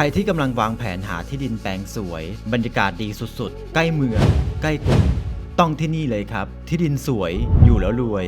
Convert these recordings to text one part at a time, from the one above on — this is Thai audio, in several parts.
รที่กำลังวางแผนหาที่ดินแปลงสวย บรรยากาศดีสุดๆ ใกล้เมือง ใกล้กรุงต้องที่นี่เลยครับ ที่ดินสวยอยู่แล้วรวย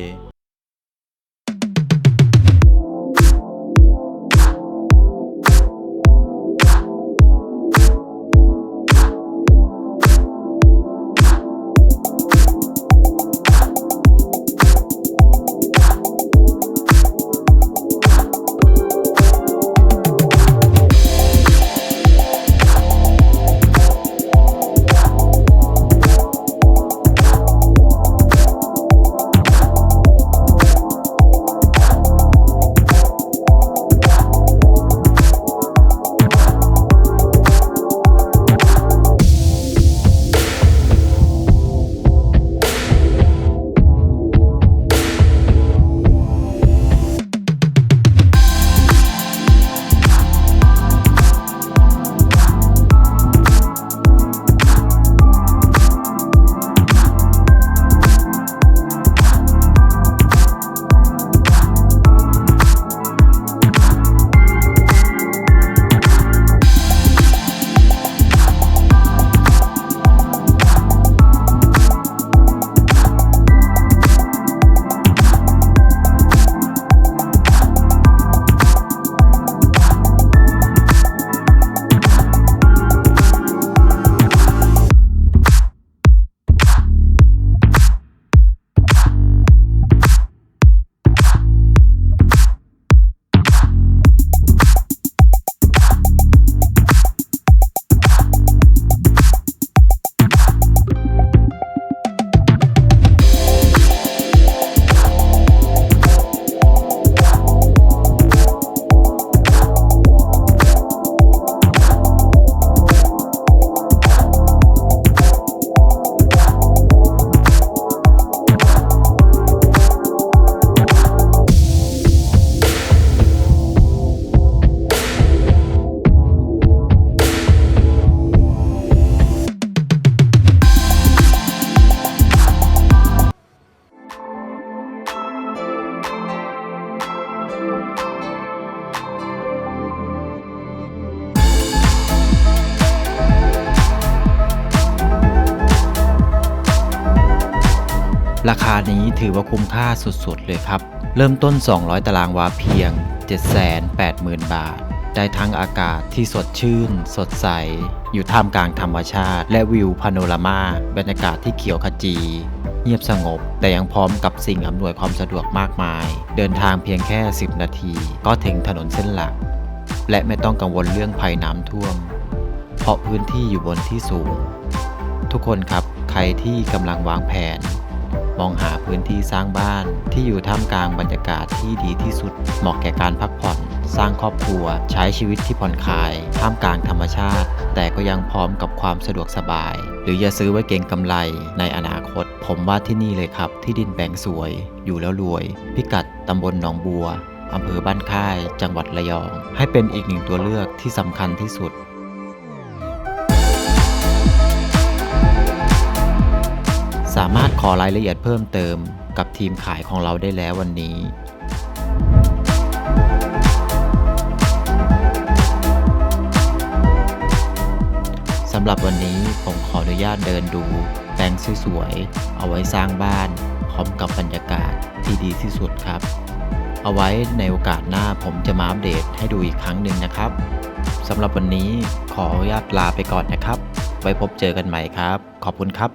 ราคานี้ถือว่าคุ้มค่าสุดๆเลยครับ เริ่มต้น 200 ตารางวาเพียง 780,000 บาท ได้ทั้งอากาศที่สดชื่น สดใส อยู่ท่ามกลางธรรมชาติ และวิวพาโนรามาบรรยากาศที่เขียวขจี เงียบสงบ แต่ยังพร้อมกับสิ่งอำนวยความสะดวกมากมาย เดินทางเพียงแค่ 10 นาที ก็ถึงถนนเส้นหลัก และไม่ต้องกังวลเรื่องภัยน้ำท่วม เพราะพื้นที่อยู่บนที่สูง ทุกคนครับใครที่กำลังวางแผน มองหาพื้นที่สร้างบ้าน ที่อยู่ท่ามกลางบรรยากาศที่ดีที่สุด เหมาะแก่การพักผ่อน สร้างครอบครัว ใช้ชีวิตที่ผ่อนคลาย ท่ามกลางธรรมชาติ แต่ก็ยังพร้อมกับความสะดวกสบาย หรือจะซื้อไว้เก็งกำไรในอนาคต ผมว่าที่นี่เลยครับ ที่ดินแปลงสวย อยู่แล้วรวย พิกัดตำบลหนองบัวอำเภอบ้านค่าย จังหวัดระยอง ให้เป็นอีกหนึ่งตัวเลือกที่สำคัญที่สุดสามารถ ขอรายละเอียดเพิ่มเติมกับทีมขายของเราได้แล้ววันนี้ สำหรับวันนี้ผมขออนุญาตเดินดูแปลงสวยๆ เอาไว้สร้างบ้านพร้อมกับบรรยากาศที่ดีที่สุดครับ เอาไว้ในโอกาสหน้าผมจะมาอัปเดตให้ดูอีกครั้งหนึ่งนะครับสำหรับวันนี้ขออนุญาตลาไปก่อนนะครับ ไว้พบเจอกันใหม่ครับ ขอบคุณครับ